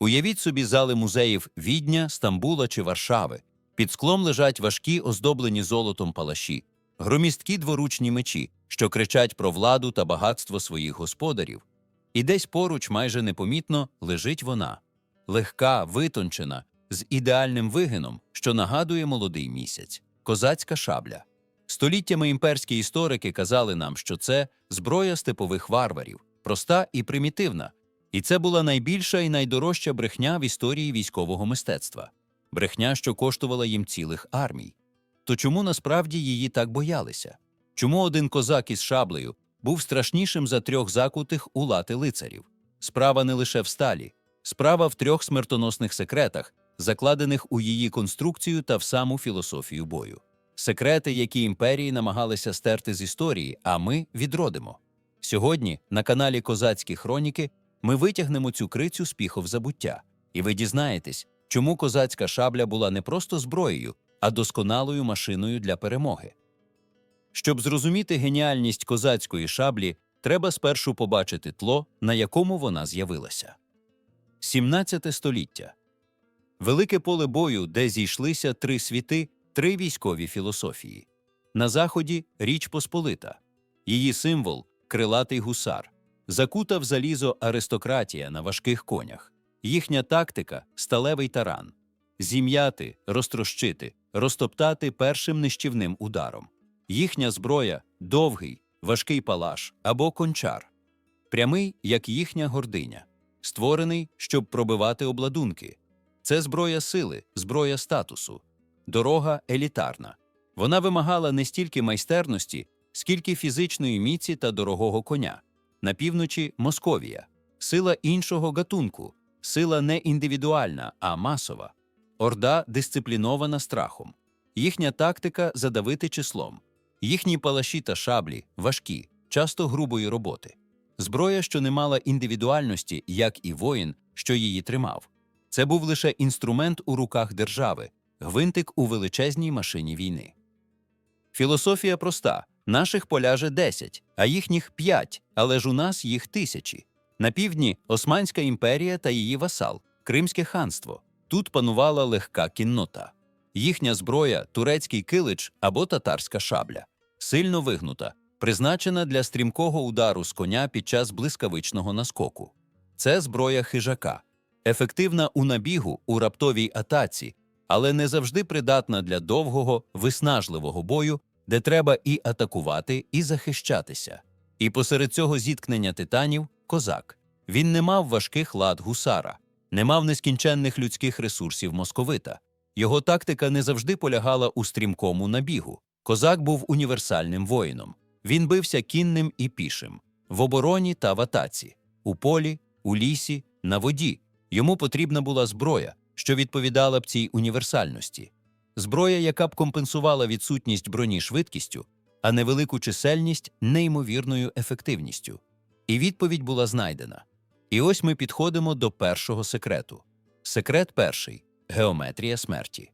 Уявіть собі зали музеїв Відня, Стамбула чи Варшави. Під склом лежать важкі, оздоблені золотом палаші, громісткі дворучні мечі, що кричать про владу та багатство своїх господарів. І десь поруч, майже непомітно, лежить вона легка, витончена, з ідеальним вигином, що нагадує молодий місяць, козацька шабля. Століттями імперські історики казали нам, що це зброя степових варварів, проста і примітивна. І це була найбільша і найдорожча брехня в історії військового мистецтва брехня, що коштувала їм цілих армій. То чому насправді її так боялися? Чому один козак із шаблею був страшнішим за трьох закутих у лати лицарів? Справа не лише в сталі, справа в трьох смертоносних секретах, закладених у її конструкцію та в саму філософію бою. Секрети, які імперії намагалися стерти з історії, а ми відродимо. Сьогодні на каналі Козацькі Хроніки ми витягнемо цю крицю з піхов забуття, і ви дізнаєтесь, чому козацька шабля була не просто зброєю, а досконалою машиною для перемоги. Щоб зрозуміти геніальність козацької шаблі, треба спершу побачити тло, на якому вона з'явилася. 17 століття велике поле бою, де зійшлися три світи, три військові філософії. На заході Річ Посполита, її символ крилатий гусар, закута в залізо аристократія на важких конях, їхня тактика сталевий таран, зім'яти, розтрощити, розтоптати першим нищівним ударом. Їхня зброя довгий, важкий палаш або кончар, прямий, як їхня гординя, створений, щоб пробивати обладунки. Це зброя сили, зброя статусу, дорога елітарна. Вона вимагала не стільки майстерності, скільки фізичної міці та дорогого коня. На півночі Московія, сила іншого гатунку, сила не індивідуальна, а масова. Орда дисциплінована страхом. Їхня тактика задавити числом. Їхні палаші та шаблі важкі, часто грубої роботи. Зброя, що не мала індивідуальності, як і воїн, що її тримав. Це був лише інструмент у руках держави, гвинтик у величезній машині війни. Філософія проста: наших поляже 10, а їхніх 5, але ж у нас їх тисячі. На півдні Османська імперія та її васал, Кримське ханство. Тут панувала легка кіннота. Їхня зброя турецький килич або татарська шабля, сильно вигнута, призначена для стрімкого удару з коня під час блискавичного наскоку. Це зброя хижака, ефективна у набігу у раптовій атаці, але не завжди придатна для довгого, виснажливого бою, де треба і атакувати, і захищатися. І посеред цього зіткнення титанів козак. Він не мав важких лад гусара, не мав нескінченних людських ресурсів московита. Його тактика не завжди полягала у стрімкому набігу. Козак був універсальним воїном. Він бився кінним і пішим, в обороні та в атаці, у полі, у лісі, на воді. Йому потрібна була зброя, що відповідала б цій універсальності. Зброя, яка б компенсувала відсутність броні швидкістю, а невелику чисельність неймовірною ефективністю. І відповідь була знайдена. І ось ми підходимо до першого секрету. Секрет перший геометрія смерті.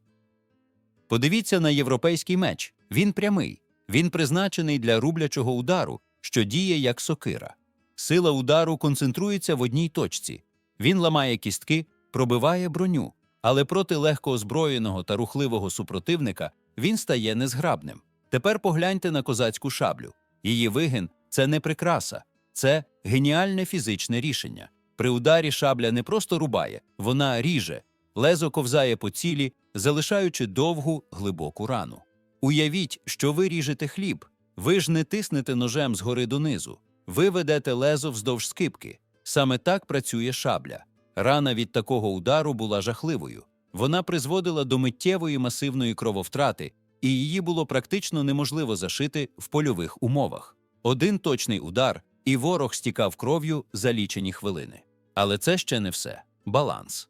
Подивіться на європейський меч. Він прямий, він призначений для рублячого удару, що діє як сокира. Сила удару концентрується в одній точці. Він ламає кістки, пробиває броню, але проти легко озброєного та рухливого супротивника він стає незграбним. Тепер погляньте на козацьку шаблю. Її вигин це не прикраса, це геніальне фізичне рішення. При ударі шабля не просто рубає, вона ріже, лезо ковзає по цілі, залишаючи довгу глибоку рану. Уявіть, що ви ріжете хліб. Ви ж не тиснете ножем згори донизу, ви ведете лезо вздовж скипки. Саме так працює шабля. Рана від такого удару була жахливою. Вона призводила до миттєвої масивної крововтрати, і її було практично неможливо зашити в польових умовах. Один точний удар, і ворог стікав кров'ю за лічені хвилини. Але це ще не все баланс.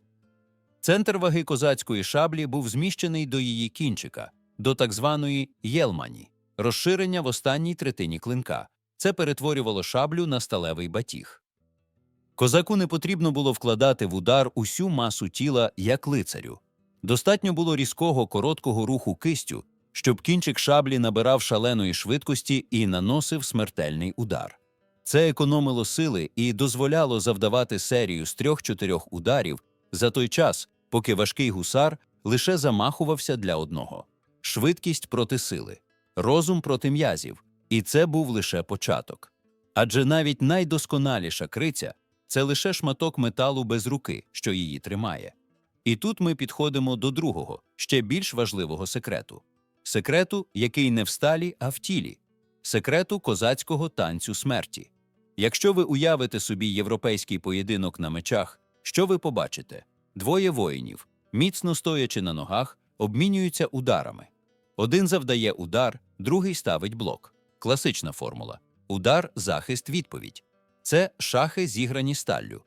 Центр ваги козацької шаблі був зміщений до її кінчика, до так званої єлмані, розширення в останній третині клинка. Це перетворювало шаблю на сталевий батіг. Козаку не потрібно було вкладати в удар усю масу тіла як лицарю. Достатньо було різкого короткого руху кистю, щоб кінчик шаблі набирав шаленої швидкості і наносив смертельний удар. Це економило сили і дозволяло завдавати серію з трьох-чотирьох ударів за той час, поки важкий гусар лише замахувався для одного швидкість проти сили, розум проти м'язів, і це був лише початок. Адже навіть найдосконаліша криця це лише шматок металу без руки, що її тримає. І тут ми підходимо до другого, ще більш важливого секрету секрету, який не в сталі, а в тілі, секрету козацького танцю смерті. Якщо ви уявите собі європейський поєдинок на мечах, що ви побачите? Двоє воїнів, міцно стоячи на ногах, обмінюються ударами. Один завдає удар, другий ставить блок. Класична формула удар, захист, відповідь. Це шахи, зіграні сталлю.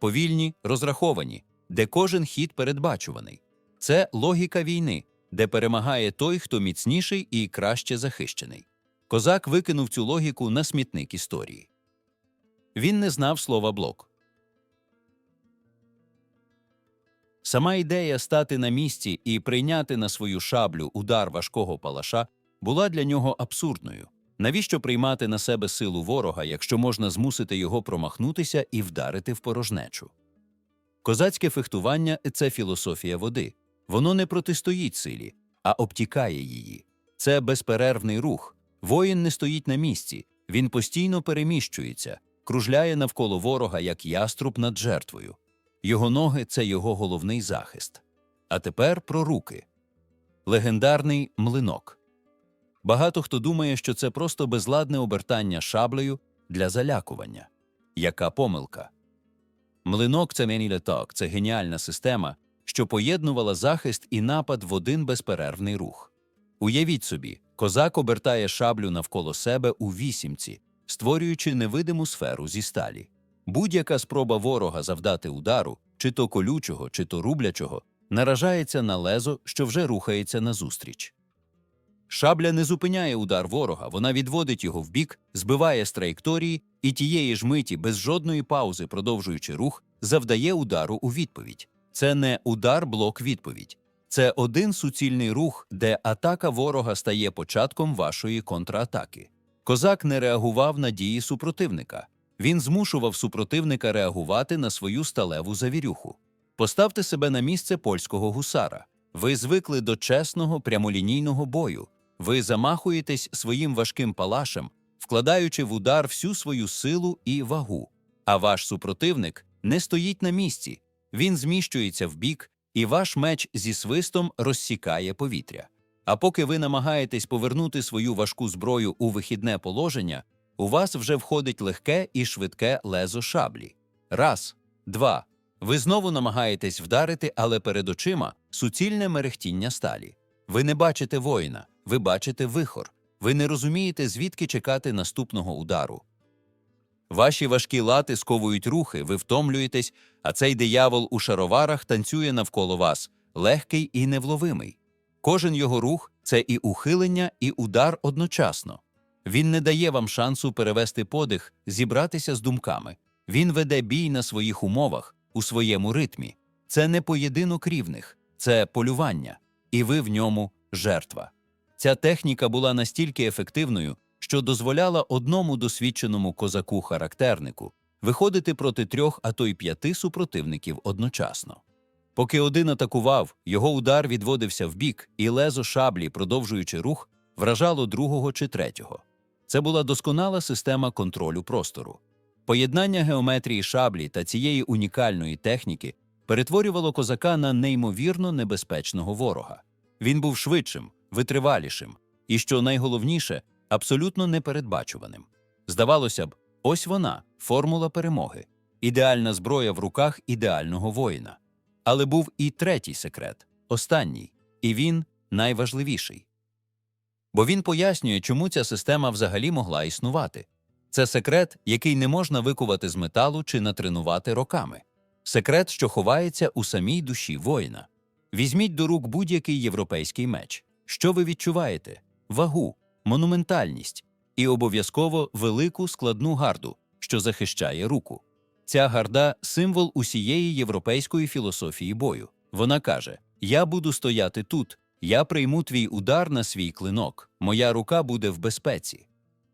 Повільні, розраховані, де кожен хід передбачуваний. Це логіка війни, де перемагає той, хто міцніший і краще захищений. Козак викинув цю логіку на смітник історії. Він не знав слова блок. Сама ідея стати на місці і прийняти на свою шаблю удар важкого палаша була для нього абсурдною. Навіщо приймати на себе силу ворога, якщо можна змусити його промахнутися і вдарити в порожнечу? Козацьке фехтування це філософія води. Воно не протистоїть силі, а обтікає її. Це безперервний рух. Воїн не стоїть на місці, він постійно переміщується, кружляє навколо ворога, як яструб над жертвою. Його ноги це його головний захист. А тепер про руки. Легендарний млинок. Багато хто думає, що це просто безладне обертання шаблею для залякування. Яка помилка? Млинок це мені літак, це геніальна система, що поєднувала захист і напад в один безперервний рух. Уявіть собі, козак обертає шаблю навколо себе у вісімці, створюючи невидиму сферу зі сталі. Будь-яка спроба ворога завдати удару, чи то колючого, чи то рублячого, наражається на лезо, що вже рухається назустріч. Шабля не зупиняє удар ворога, вона відводить його вбік, збиває з траєкторії і тієї ж миті, без жодної паузи, продовжуючи рух, завдає удару у відповідь. Це не удар блок відповідь. Це один суцільний рух, де атака ворога стає початком вашої контратаки. Козак не реагував на дії супротивника. Він змушував супротивника реагувати на свою сталеву завірюху. Поставте себе на місце польського гусара. Ви звикли до чесного прямолінійного бою. Ви замахуєтесь своїм важким палашем, вкладаючи в удар всю свою силу і вагу. А ваш супротивник не стоїть на місці, він зміщується вбік, і ваш меч зі свистом розсікає повітря. А поки ви намагаєтесь повернути свою важку зброю у вихідне положення, у вас вже входить легке і швидке лезо шаблі. Раз, два. Ви знову намагаєтесь вдарити, але перед очима суцільне мерехтіння сталі. Ви не бачите воїна, ви бачите вихор. Ви не розумієте, звідки чекати наступного удару. Ваші важкі лати сковують рухи, ви втомлюєтесь, а цей диявол у шароварах танцює навколо вас, легкий і невловимий. Кожен його рух це і ухилення, і удар одночасно. Він не дає вам шансу перевести подих, зібратися з думками. Він веде бій на своїх умовах, у своєму ритмі. Це не поєдинок рівних, це полювання, і ви в ньому жертва. Ця техніка була настільки ефективною, що дозволяла одному досвідченому козаку-характернику виходити проти трьох, а то й п'яти супротивників одночасно. Поки один атакував, його удар відводився вбік, і лезо шаблі, продовжуючи рух, вражало другого чи третього. Це була досконала система контролю простору. Поєднання геометрії шаблі та цієї унікальної техніки перетворювало козака на неймовірно небезпечного ворога. Він був швидшим, витривалішим і, що найголовніше, абсолютно непередбачуваним. Здавалося б, ось вона, формула перемоги, ідеальна зброя в руках ідеального воїна. Але був і третій секрет останній, і він найважливіший. Бо він пояснює, чому ця система взагалі могла існувати. Це секрет, який не можна викувати з металу чи натренувати роками. Секрет, що ховається у самій душі воїна. Візьміть до рук будь-який європейський меч. Що ви відчуваєте? Вагу, монументальність і обов'язково велику складну гарду, що захищає руку. Ця гарда символ усієї європейської філософії бою. Вона каже: Я буду стояти тут, я прийму твій удар на свій клинок, моя рука буде в безпеці.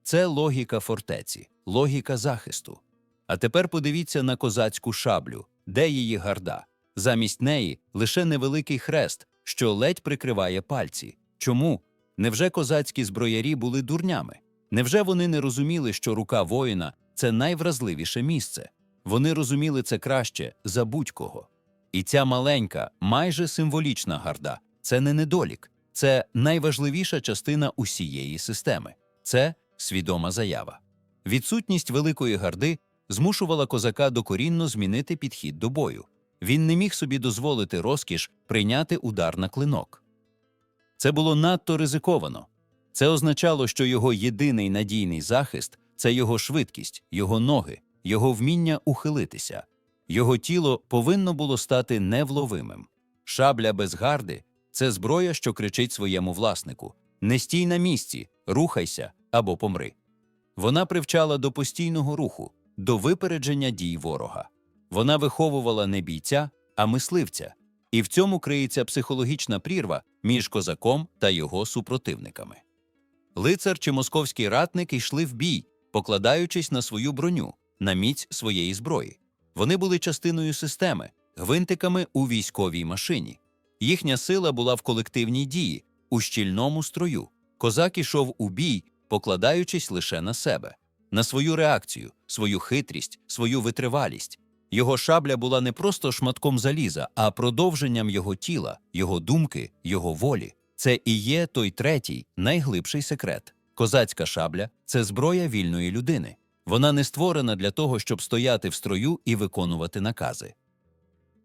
Це логіка фортеці, логіка захисту. А тепер подивіться на козацьку шаблю, де її гарда. Замість неї лише невеликий хрест, що ледь прикриває пальці. Чому? Невже козацькі зброярі були дурнями? Невже вони не розуміли, що рука воїна це найвразливіше місце? Вони розуміли це краще за будь-кого. І ця маленька, майже символічна гарда це не недолік, це найважливіша частина усієї системи. Це свідома заява. Відсутність великої гарди змушувала козака докорінно змінити підхід до бою. Він не міг собі дозволити розкіш прийняти удар на клинок. Це було надто ризиковано. Це означало, що його єдиний надійний захист це його швидкість, його ноги, його вміння ухилитися. Його тіло повинно було стати невловимим. Шабля без гарди це зброя, що кричить своєму власнику: не стій на місці, рухайся або помри. Вона привчала до постійного руху, до випередження дій ворога. Вона виховувала не бійця, а мисливця, і в цьому криється психологічна прірва між козаком та його супротивниками. Лицар чи московський ратник йшли в бій, покладаючись на свою броню, на міць своєї зброї. Вони були частиною системи, гвинтиками у військовій машині. Їхня сила була в колективній дії, у щільному строю. Козак ішов у бій, покладаючись лише на себе, на свою реакцію, свою хитрість, свою витривалість. Його шабля була не просто шматком заліза, а продовженням його тіла, його думки, його волі. Це і є той третій, найглибший секрет. Козацька шабля це зброя вільної людини. Вона не створена для того, щоб стояти в строю і виконувати накази.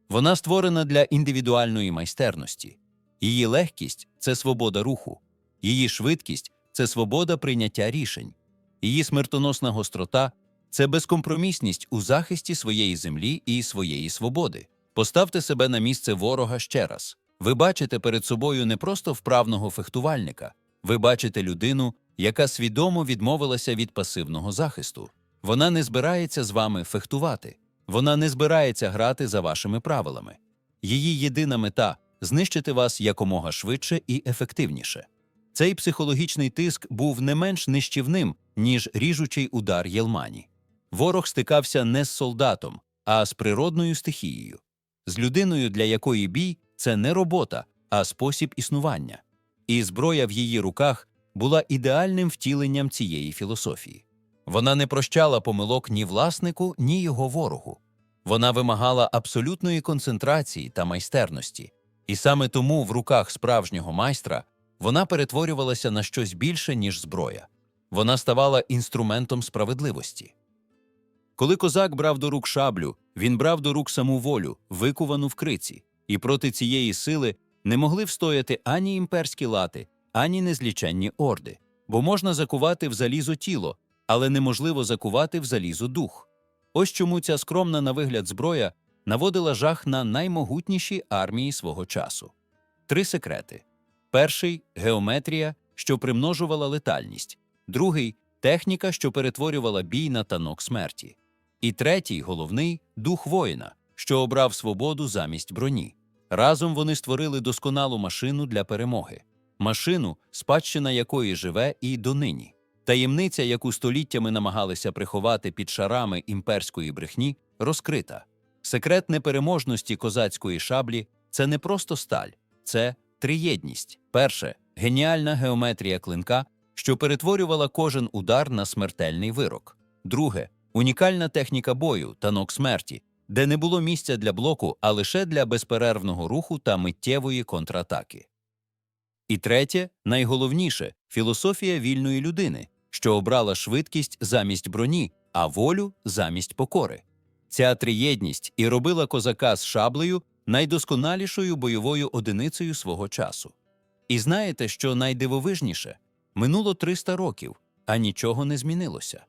Вона створена для індивідуальної майстерності. Її легкість це свобода руху, її швидкість це свобода прийняття рішень, її смертоносна гострота це безкомпромісність у захисті своєї землі і своєї свободи. Поставте себе на місце ворога ще раз. Ви бачите перед собою не просто вправного фехтувальника, ви бачите людину, яка свідомо відмовилася від пасивного захисту. Вона не збирається з вами фехтувати, вона не збирається грати за вашими правилами. Її єдина мета знищити вас якомога швидше і ефективніше. Цей психологічний тиск був не менш нищівним, ніж ріжучий удар Єлмані. Ворог стикався не з солдатом, а з природною стихією, з людиною, для якої бій це не робота, а спосіб існування. І зброя в її руках була ідеальним втіленням цієї філософії. Вона не прощала помилок ні власнику, ні його ворогу. Вона вимагала абсолютної концентрації та майстерності, і саме тому в руках справжнього майстра вона перетворювалася на щось більше, ніж зброя. Вона ставала інструментом справедливості. Коли козак брав до рук шаблю, він брав до рук саму волю, викувану в криці, і проти цієї сили не могли встояти ані імперські лати, ані незліченні орди, бо можна закувати в залізо тіло, але неможливо закувати в залізо дух. Ось чому ця скромна на вигляд зброя наводила жах на наймогутніші армії свого часу. Три секрети: перший геометрія, що примножувала летальність, другий техніка, що перетворювала бій на танок смерті, і третій, головний дух воїна, що обрав свободу замість броні. Разом вони створили досконалу машину для перемоги, машину, спадщина якої живе і донині. Таємниця, яку століттями намагалися приховати під шарами імперської брехні, розкрита. Секрет непереможності козацької шаблі це не просто сталь, це триєдність. Перше геніальна геометрія клинка, що перетворювала кожен удар на смертельний вирок. Друге унікальна техніка бою, танок смерті, де не було місця для блоку, а лише для безперервного руху та миттєвої контратаки. І третє, найголовніше філософія вільної людини, що обрала швидкість замість броні, а волю замість покори. Ця триєдність і робила козака з шаблею найдосконалішою бойовою одиницею свого часу. І знаєте, що найдивовижніше? Минуло 300 років, а нічого не змінилося.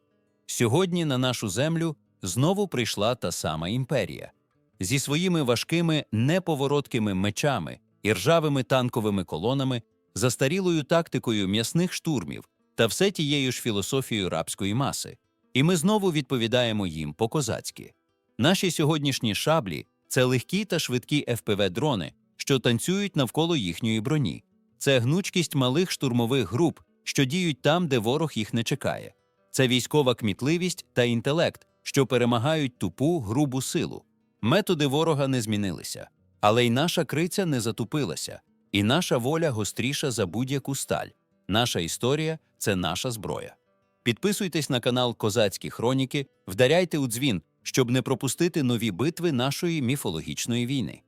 Сьогодні на нашу землю знову прийшла та сама імперія зі своїми важкими неповороткими мечами і ржавими танковими колонами, застарілою тактикою м'ясних штурмів та все тією ж філософією рабської маси. І ми знову відповідаємо їм по-козацьки. Наші сьогоднішні шаблі це легкі та швидкі ФПВ-дрони, що танцюють навколо їхньої броні. Це гнучкість малих штурмових груп, що діють там, де ворог їх не чекає. Це військова кмітливість та інтелект, що перемагають тупу грубу силу. Методи ворога не змінилися, але й наша криця не затупилася, і наша воля гостріша за будь-яку сталь. Наша історія це наша зброя. Підписуйтесь на канал Козацькі Хроніки, вдаряйте у дзвін, щоб не пропустити нові битви нашої міфологічної війни.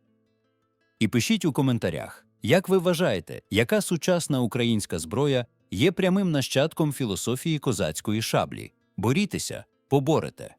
І пишіть у коментарях, як ви вважаєте, яка сучасна українська зброя є прямим нащадком філософії козацької шаблі. Борітеся, поборете.